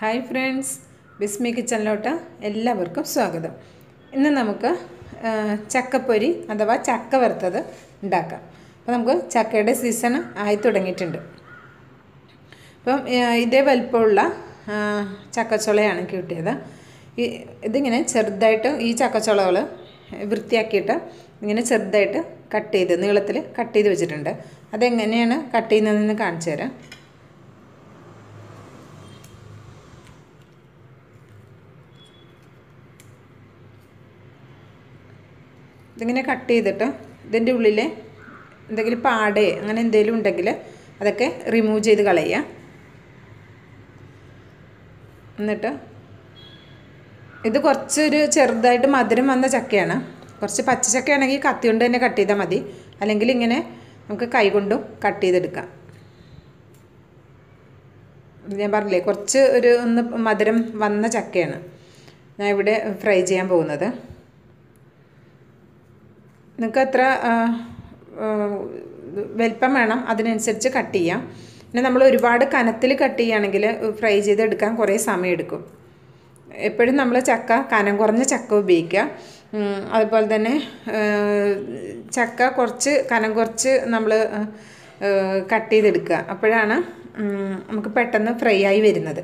Hi friends ബിസ്മി കിച്ചണിലോട്ട് എല്ലാവർക്കും സ്വാഗതം. ഇന്ന് നമുക്ക് ചക്കപ്പൊരി അഥവാ ചക്ക വറുത്തത് ഉണ്ടാക്കാം. അപ്പോൾ നമുക്ക് ചക്കയുടെ സീസൺ ആയി തുടങ്ങിയിട്ടുണ്ട്. അപ്പം ഇതേ വലിപ്പമുള്ള ചക്കച്ചുളയാണ് കിട്ടിയത്. ഈ ഇതിങ്ങനെ ചെറുതായിട്ട് ഈ ചക്കച്ചുളകൾ വൃത്തിയാക്കിയിട്ട് ഇങ്ങനെ ചെറുതായിട്ട് കട്ട് ചെയ്ത് നീളത്തിൽ കട്ട് ചെയ്ത് വെച്ചിട്ടുണ്ട്. അതെങ്ങനെയാണ് കട്ട് ചെയ്യുന്നതെന്ന് കാണിച്ചു തരാം. ഇതിങ്ങനെ കട്ട് ചെയ്തിട്ട് ഇതിന്റെ ഉള്ളിൽ എന്തെങ്കിലും പാടേ അങ്ങനെ എന്തെങ്കിലും ഉണ്ടെങ്കിൽ അതൊക്കെ റിമൂവ് ചെയ്ത് കളയുക. എന്നിട്ട് ഇത് കുറച്ചൊരു ചെറുതായിട്ട് മധുരം വന്ന ചക്കയാണ്. കുറച്ച് പച്ച ചക്കയാണെങ്കിൽ കത്തി കൊണ്ട് തന്നെ കട്ട് ചെയ്താൽ മതി. അല്ലെങ്കിൽ ഇങ്ങനെ നമുക്ക് കൈ കൊണ്ടും കട്ട് ചെയ്തെടുക്കാം. ഞാൻ പറഞ്ഞില്ലേ കുറച്ച് ഒരു ഒന്ന് മധുരം വന്ന ചക്കയാണ്. ഞാൻ ഇവിടെ ഫ്രൈ ചെയ്യാൻ പോകുന്നത്. നിങ്ങൾക്ക് എത്ര വലിപ്പം വേണം. അതിനനുസരിച്ച് കട്ട് ചെയ്യാം. പിന്നെ നമ്മൾ ഒരുപാട് കനത്തിൽ കട്ട് ചെയ്യുകയാണെങ്കിൽ ഫ്രൈ ചെയ്തെടുക്കാൻ കുറേ സമയം എടുക്കും എപ്പോഴും നമ്മൾ ചക്ക കനം കുറഞ്ഞ ചക്ക ഉപയോഗിക്കുക. അതുപോലെ തന്നെ ചക്ക കുറച്ച് കനം കുറച്ച് നമ്മൾ കട്ട് ചെയ്തെടുക്കുക. അപ്പോഴാണ് നമുക്ക് പെട്ടെന്ന് ഫ്രൈ ആയി വരുന്നത്.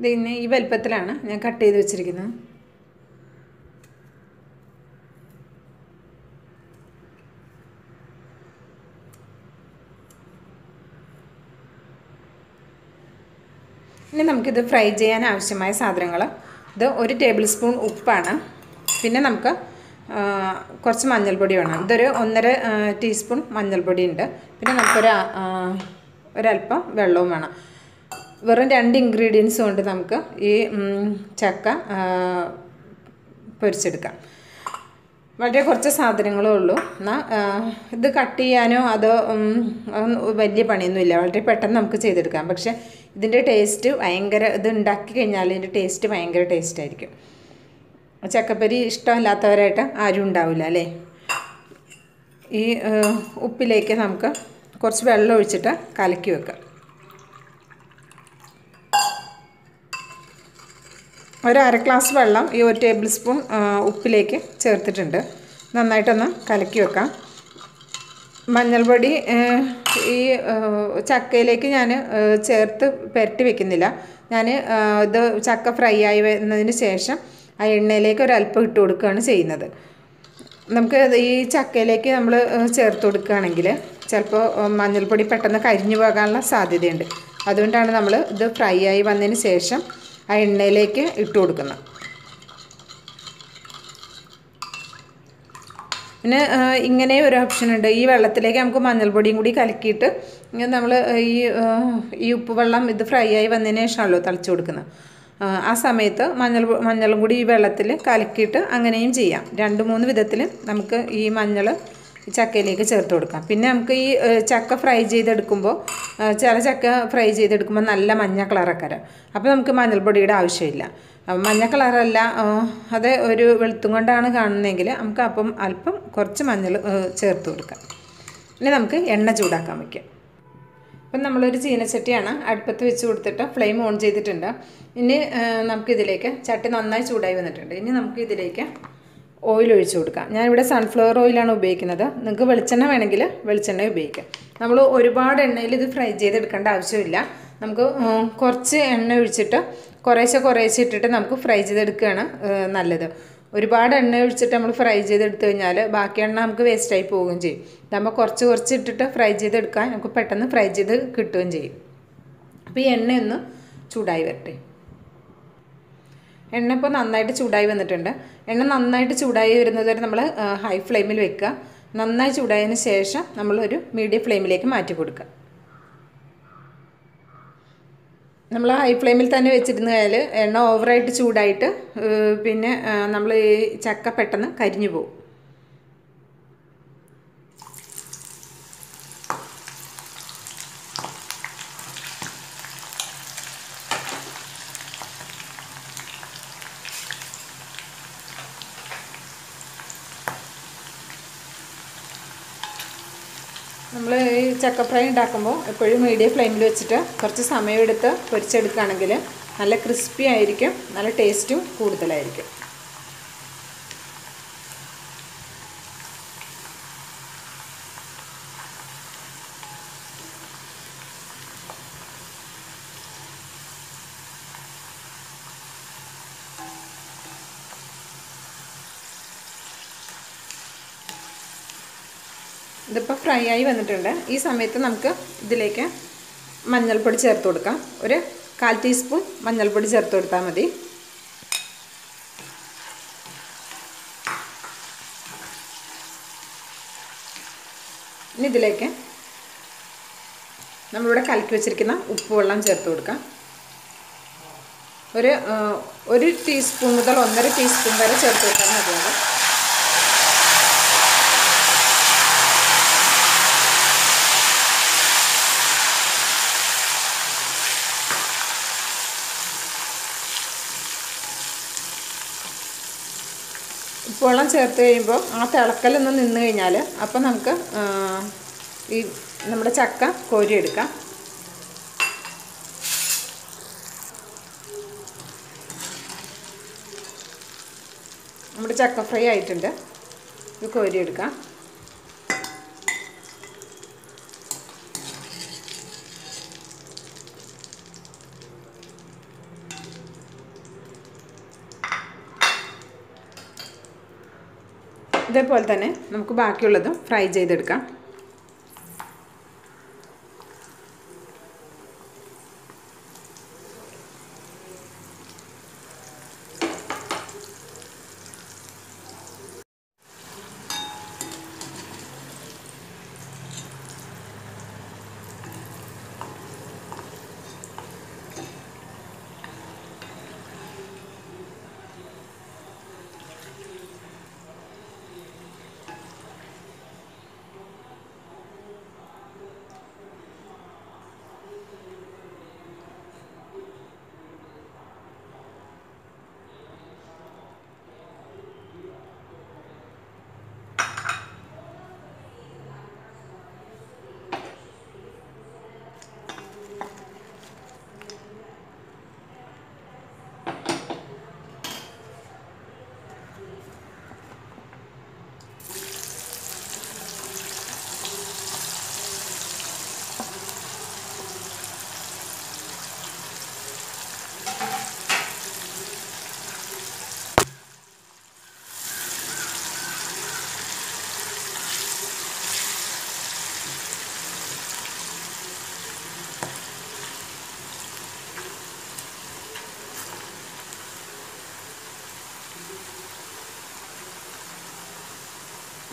ഇതിന് ഈ വലിപ്പത്തിലാണ് ഞാൻ കട്ട് ചെയ്ത് വെച്ചിരിക്കുന്നത്. ഇനി നമുക്കിത് ഫ്രൈ ചെയ്യാൻ ആവശ്യമായ സാധനങ്ങൾ. ഇത് ഒരു ടേബിൾ സ്പൂൺ ഉപ്പാണ്. പിന്നെ നമുക്ക് കുറച്ച് മഞ്ഞൾപ്പൊടി വേണം. ഇതൊരു ഒന്നര ടീസ്പൂൺ മഞ്ഞൾപ്പൊടി ഉണ്ട്. പിന്നെ നമുക്കൊരു ഒരല്പം വെള്ളവും വേണം. വെറും രണ്ട് ഇൻഗ്രീഡിയൻസ് കൊണ്ട് നമുക്ക് ഈ ചക്ക പൊരിച്ചെടുക്കാം. വളരെ കുറച്ച് സാധനങ്ങളേ ഉള്ളൂ. എന്നാൽ ഇത് കട്ട് ചെയ്യാനോ അതോ വലിയ പണിയൊന്നുമില്ല വളരെ പെട്ടെന്ന് നമുക്ക് ചെയ്തെടുക്കാം. പക്ഷേ ഇതിന്റെ ടേസ്റ്റ് ഭയങ്കര ഇത് ഉണ്ടാക്കി കഴിഞ്ഞാൽ ഇതിന്റെ ടേസ്റ്റ് ഭയങ്കര ടേസ്റ്റ് ആയിരിക്കും. ചക്കപ്പരി ഇഷ്ടമല്ലാത്തവരായിട്ട് ആരും ഉണ്ടാവില്ല അല്ലേ? ഈ ഉപ്പിലേക്ക് നമുക്ക് കുറച്ച് വെള്ളം ഒഴിച്ചിട്ട് കലക്കി വെക്കാം. ഒരു അര ഗ്ലാസ് വെള്ളം ഈ ഒരു ടേബിൾ സ്പൂൺ ഉപ്പിലേക്ക് ചേർത്തിട്ടുണ്ട്. നന്നായിട്ടൊന്ന് കലക്കി വെക്കാം. മഞ്ഞൾപ്പൊടി ഈ ചക്കയിലേക്ക് ഞാൻ ചേർത്ത് പുരട്ടി വെക്കുന്നില്ല. ഞാൻ ഇത് ചക്ക ഫ്രൈ ആയി വരുന്നതിന് ശേഷം ആ എണ്ണയിലേക്ക് ഒരല്പം ഇട്ട് കൊടുക്കുകയാണ് ചെയ്യുന്നത്. നമുക്ക് ഈ ചക്കയിലേക്ക് നമ്മൾ ചേർത്ത് കൊടുക്കുകയാണെങ്കിൽ ചിലപ്പോൾ മഞ്ഞൾപ്പൊടി പെട്ടെന്ന് കരിഞ്ഞു പോകാനുള്ള സാധ്യതയുണ്ട്. അതുകൊണ്ടാണ് നമ്മൾ ഇത് ഫ്രൈ ആയി വന്നതിന് ശേഷം ആ എണ്ണയിലേക്ക് ഇട്ട് കൊടുക്കുന്നത് പിന്നെ ഇങ്ങനെ ഒരു ഓപ്ഷൻ ഉണ്ട്. ഈ വെള്ളത്തിലേക്ക് നമുക്ക് മഞ്ഞൾപ്പൊടിയും കൂടി കലക്കിയിട്ട് നമ്മൾ ഈ ഈ ഉപ്പ് വെള്ളം ഇത് ഫ്രൈ ആയി വന്നതിന് ശേഷമാണല്ലോ തളിച്ചു കൊടുക്കുന്നത്. ആ, സമയത്ത് മഞ്ഞൾ മഞ്ഞളും കൂടി ഈ വെള്ളത്തിൽ കലക്കിയിട്ട് അങ്ങനെയും ചെയ്യാം. രണ്ട് മൂന്ന് വിധത്തിൽ നമുക്ക് ഈ മഞ്ഞൾ ചക്കയിലേക്ക് ചേർത്ത് കൊടുക്കാം. പിന്നെ നമുക്ക് ഈ ചക്ക ഫ്രൈ ചെയ്തെടുക്കുമ്പോൾ ചില ചക്ക ഫ്രൈ ചെയ്തെടുക്കുമ്പോൾ നല്ല മഞ്ഞ കളറൊക്കെ വരാം. അപ്പോൾ നമുക്ക് മഞ്ഞൾപ്പൊടിയുടെ ആവശ്യമില്ല. മഞ്ഞ കളറല്ല അത് ഒരു വെളുത്തും കൊണ്ടാണ് കാണുന്നതെങ്കിൽ നമുക്ക് അപ്പം അല്പം കുറച്ച് മഞ്ഞൾ ചേർത്ത് കൊടുക്കാം. ഇനി നമുക്ക് എണ്ണ ചൂടാക്കാൻ വയ്ക്കാം അപ്പം നമ്മളൊരു ചീനച്ചട്ടിയാണ് അടുപ്പത്ത് വെച്ച് കൊടുത്തിട്ട് ഫ്ലെയിം ഓൺ ചെയ്തിട്ടുണ്ട്. ഇനി നമുക്കിതിലേക്ക് ചട്ടി നന്നായി ചൂടായി വന്നിട്ടുണ്ട്. ഇനി നമുക്ക് ഇതിലേക്ക് ഓയിൽ ഒഴിച്ചു കൊടുക്കാം. ഞാനിവിടെ സൺഫ്ലവർ ഓയിലാണ് ഉപയോഗിക്കുന്നത്. നിങ്ങൾക്ക് വെളിച്ചെണ്ണ വേണമെങ്കിൽ വെളിച്ചെണ്ണ ഉപയോഗിക്കാം. നമ്മൾ ഒരുപാട് എണ്ണയിൽ ഇത് ഫ്രൈ ചെയ്തെടുക്കേണ്ട ആവശ്യമില്ല. നമുക്ക് കുറച്ച് എണ്ണ ഒഴിച്ചിട്ട് കുറേശ്ശെ കുറേശ്ശെ ഇട്ടിട്ട് നമുക്ക് ഫ്രൈ ചെയ്തെടുക്കുകയാണ് നല്ലത്. ഒരുപാട് എണ്ണ ഒഴിച്ചിട്ട് നമ്മൾ ഫ്രൈ ചെയ്തെടുത്തു കഴിഞ്ഞാൽ ബാക്കി എണ്ണ നമുക്ക് വേസ്റ്റായി പോവുകയും ചെയ്യും. നമ്മൾ കുറച്ച് കുറച്ച് ഇട്ടിട്ട് ഫ്രൈ ചെയ്തെടുക്കാൻ നമുക്ക് പെട്ടെന്ന് ഫ്രൈ ചെയ്ത് കിട്ടുകയും ചെയ്യും. അപ്പോൾ ഈ എണ്ണയൊന്ന് ചൂടായി വരട്ടെ. എണ്ണ ഇപ്പോൾ നന്നായിട്ട് ചൂടായി വന്നിട്ടുണ്ട്. എണ്ണ നന്നായിട്ട് ചൂടായി വരുന്നത് വരെ നമ്മൾ ഹൈ ഫ്ലെയിമിൽ വെക്കുക. നന്നായി ചൂടായതിന് ശേഷം നമ്മളൊരു മീഡിയം ഫ്ലെയിമിലേക്ക് മാറ്റി കൊടുക്കുക. നമ്മൾ ഹൈ ഫ്ലെയിമിൽ തന്നെ വെച്ചിരുന്നു കഴിഞ്ഞാൽ എണ്ണ ഓവറായിട്ട് ചൂടായിട്ട് പിന്നെ നമ്മൾ ഈ ചക്ക പെട്ടെന്ന് കരിഞ്ഞു പോകും. നമ്മൾ ഈ ചക്ക ഫ്രൈ ഉണ്ടാക്കുമ്പോൾ എപ്പോഴും മീഡിയം ഫ്ലെയിമിൽ വെച്ചിട്ട് കുറച്ച് സമയമെടുത്ത് പൊരിച്ചെടുക്കുകയാണെങ്കിൽ നല്ല ക്രിസ്പി ആയിരിക്കും നല്ല ടേസ്റ്റും കൂടുതലായിരിക്കും. ഇതിപ്പോൾ ഫ്രൈ ആയി വന്നിട്ടുണ്ട്. ഈ സമയത്ത് നമുക്ക് ഇതിലേക്ക് മഞ്ഞൾപ്പൊടി ചേർത്ത് കൊടുക്കാം. ഒരു കാൽ ടീസ്പൂൺ മഞ്ഞൾപ്പൊടി ചേർത്ത് കൊടുത്താൽ മതി. ഇനി ഇതിലേക്ക് നമ്മളിവിടെ കലക്കി വെച്ചിരിക്കുന്ന ഉപ്പുവെള്ളം ചേർത്ത് കൊടുക്കാം. ഒരു ഒരു ടീസ്പൂൺ മുതൽ ഒന്നര ടീസ്പൂൺ വരെ ചേർത്ത് കൊടുത്താൽ മതിയാകും ഉപ്പുവെള്ളം ചേർത്ത് കഴിയുമ്പോൾ ആ തിളക്കലൊന്ന് നിന്ന് കഴിഞ്ഞാൽ അപ്പം നമുക്ക് ഈ നമ്മുടെ ചക്ക കോരിയെടുക്കാം. നമ്മുടെ ചക്ക ഫ്രൈ ആയിട്ടുണ്ട്. ഇത് കോരിയെടുക്കാം. ഇതേപോലെ തന്നെ നമുക്ക് ബാക്കിയുള്ളതും ഫ്രൈ ചെയ്തെടുക്കാം.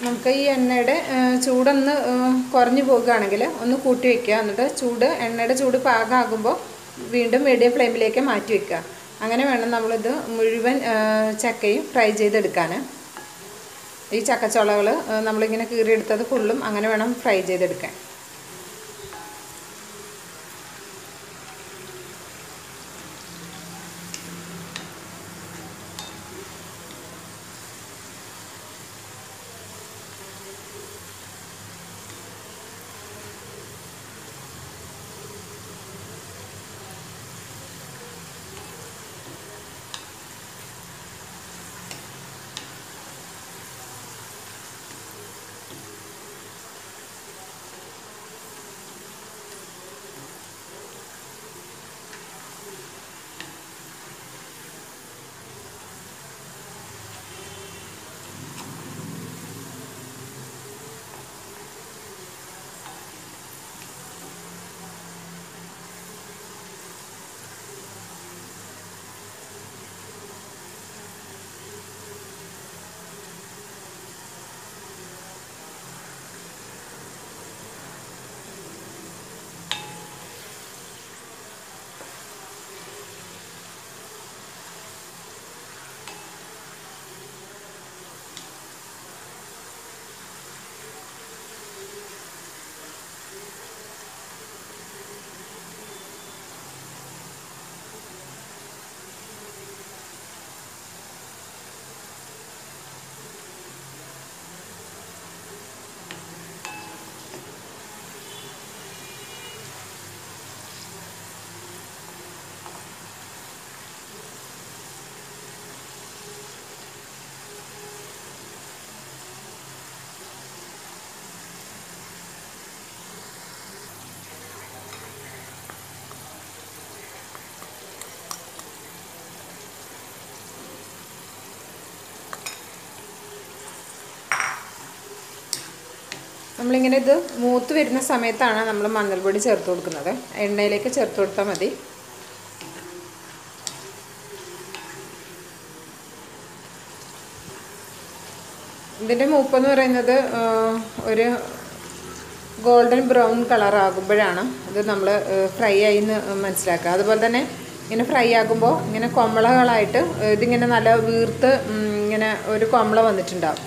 നമുക്ക് ഈ എണ്ണയുടെ ചൂടൊന്ന് കുറഞ്ഞു പോകുകയാണെങ്കിൽ ഒന്ന് കൂട്ടി വെക്കുക. എന്നിട്ട് ചൂട് എണ്ണയുടെ ചൂട് പാകമാകുമ്പോൾ വീണ്ടും മീഡിയം ഫ്ലെയിമിലേക്ക് മാറ്റി വെക്കുക. അങ്ങനെ വേണം നമ്മളിത് മുഴുവൻ ചക്കയും ഫ്രൈ ചെയ്തെടുക്കാൻ. ഈ ചക്കച്ചുളകൾ നമ്മളിങ്ങനെ കീറിയെടുത്തത് ഫുള്ളും അങ്ങനെ വേണം ഫ്രൈ ചെയ്തെടുക്കാൻ. നമ്മളിങ്ങനെ ഇത് മൂത്ത് വരുന്ന സമയത്താണ് നമ്മൾ മഞ്ഞൾപ്പൊടി ചേർത്ത് കൊടുക്കുന്നത്. എണ്ണയിലേക്ക് ചേർത്ത് കൊടുത്താൽ മതി. ഇതിന്റെ മൂപ്പെന്ന് പറയുന്നത് ഒരു ഗോൾഡൻ ബ്രൗൺ കളർ ആകുമ്പോഴാണ് ഇത് നമ്മൾ ഫ്രൈ ആയി എന്ന് മനസ്സിലാക്കുക. അതുപോലെ തന്നെ ഇങ്ങനെ ഫ്രൈ ആകുമ്പോൾ ഇങ്ങനെ കൊമ്പളകളായിട്ട് ഇതിങ്ങനെ നല്ല വീർത്ത് ഇങ്ങനെ ഒരു കൊമ്പള വന്നിട്ടുണ്ടാവും.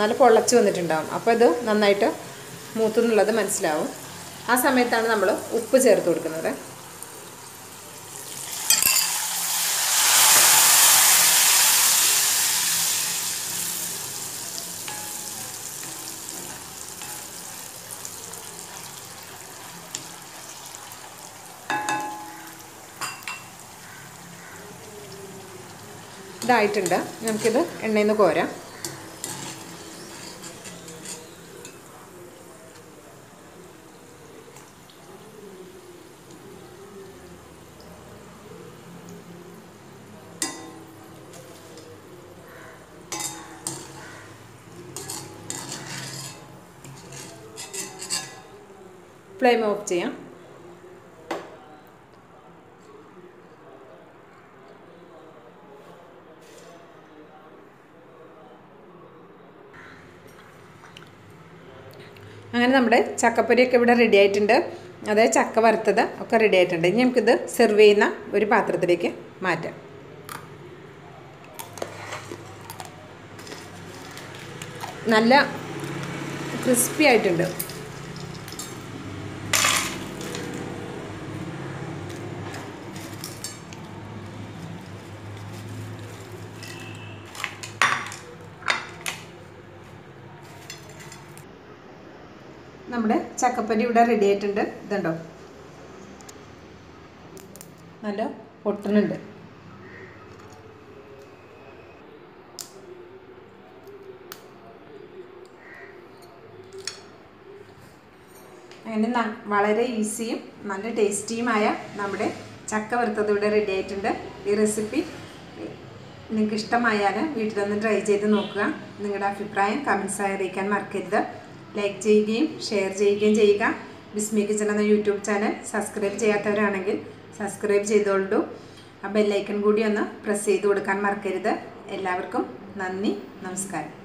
നല്ല പൊള്ളച്ച് വന്നിട്ടുണ്ടാവും. അപ്പോൾ ഇത് നന്നായിട്ട് മൂത്തുന്നുള്ളത് മനസ്സിലാവും. ആ സമയത്താണ് നമ്മൾ ഉപ്പ് ചേർത്ത് കൊടുക്കുന്നത്. ഇതായിട്ടുണ്ട്. നമുക്കിത് എണ്ണയിൽ നിന്ന് കോരാം. ഫ്ലെയിം ഓഫ് ചെയ്യാം. അങ്ങനെ നമ്മുടെ ചക്കപ്പൊരിയൊക്കെ ഇവിടെ റെഡി ആയിട്ടുണ്ട്. അതായത് ചക്ക വറുത്തത് ഒക്കെ റെഡി ആയിട്ടുണ്ട്. ഇനി നമുക്കിത് സെർവ് ചെയ്യുന്ന ഒരു പാത്രത്തിലേക്ക് മാറ്റാം. നല്ല ക്രിസ്പി ആയിട്ടുണ്ട്. നമ്മുടെ ചക്കപ്പരി ഇവിടെ റെഡി ആയിട്ടുണ്ട്. ഇതുണ്ടോ? നല്ല പൊട്ടുന്നുണ്ട്. അങ്ങനെ വളരെ ഈസിയും നല്ല ടേസ്റ്റിയുമായ നമ്മുടെ ചക്ക വറുത്തത് ഇവിടെ റെഡി ആയിട്ടുണ്ട്. ഈ റെസിപ്പി നിങ്ങൾക്ക് ഇഷ്ടമായാൽ വീട്ടിലൊന്ന് ട്രൈ ചെയ്ത് നോക്കുക. നിങ്ങളുടെ അഭിപ്രായം കമൻസായി അറിയിക്കാൻ മറക്കരുത്. ലൈക്ക് ചെയ്യുകയും ഷെയർ ചെയ്യുകയും ചെയ്യുക. ബിസ്മി കിച്ചൺ എന്ന യൂട്യൂബ് ചാനൽ സബ്സ്ക്രൈബ് ചെയ്യാത്തവരാണെങ്കിൽ സബ്സ്ക്രൈബ് ചെയ്തോളൂ. ആ ബെല്ലൈക്കൺ കൂടി ഒന്ന് പ്രസ് ചെയ്ത് കൊടുക്കാൻ മറക്കരുത്. എല്ലാവർക്കും നന്ദി നമസ്കാരം.